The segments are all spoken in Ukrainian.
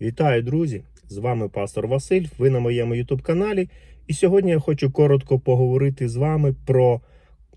Вітаю, друзі! З вами пастор Василь. Ви на моєму YouTube каналі. І сьогодні я хочу коротко поговорити з вами про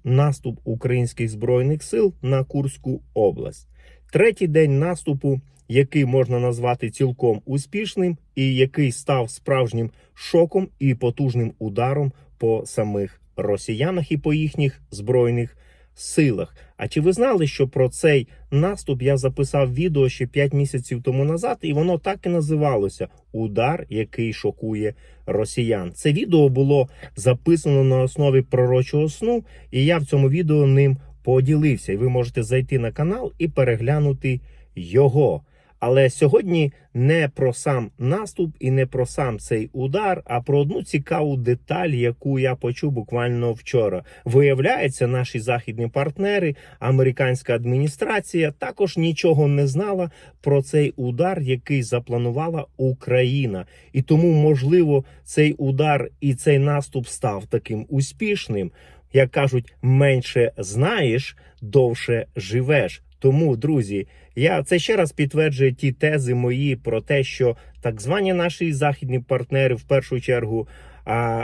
наступ українських збройних сил на Курську область. Третій день наступу, який можна назвати цілком успішним, і який став справжнім шоком і потужним ударом по самих росіянах і по їхніх збройних силах. А чи ви знали, що про цей наступ я записав відео ще 5 місяців тому назад, і воно так і називалося Удар, який шокує росіян. Це відео було записано на основі пророчого сну, і я в цьому відео ним поділився. І ви можете зайти на канал і переглянути його. Але сьогодні не про сам наступ і не про сам цей удар, а про одну цікаву деталь, яку я почув буквально вчора. Виявляється, наші західні партнери, американська адміністрація також нічого не знала про цей удар, який запланувала Україна. І тому, можливо, цей удар і цей наступ став таким успішним. Як кажуть, менше знаєш, довше живеш. Тому, друзі, я це ще раз підтверджує ті тези мої про те, що так звані наші західні партнери, в першу чергу,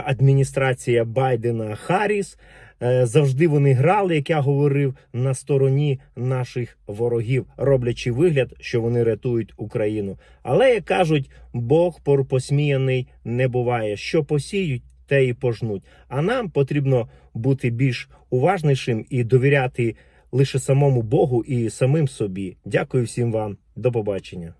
адміністрація Байдена Харріс, е, завжди вони грали, як я говорив, на стороні наших ворогів, роблячи вигляд, що вони рятують Україну. Але як кажуть, Бог порпосміяний не буває. Що посіють, те і пожнуть. А нам потрібно бути більш уважнішим і довіряти лише самому Богу і самим собі. Дякую всім вам. До побачення.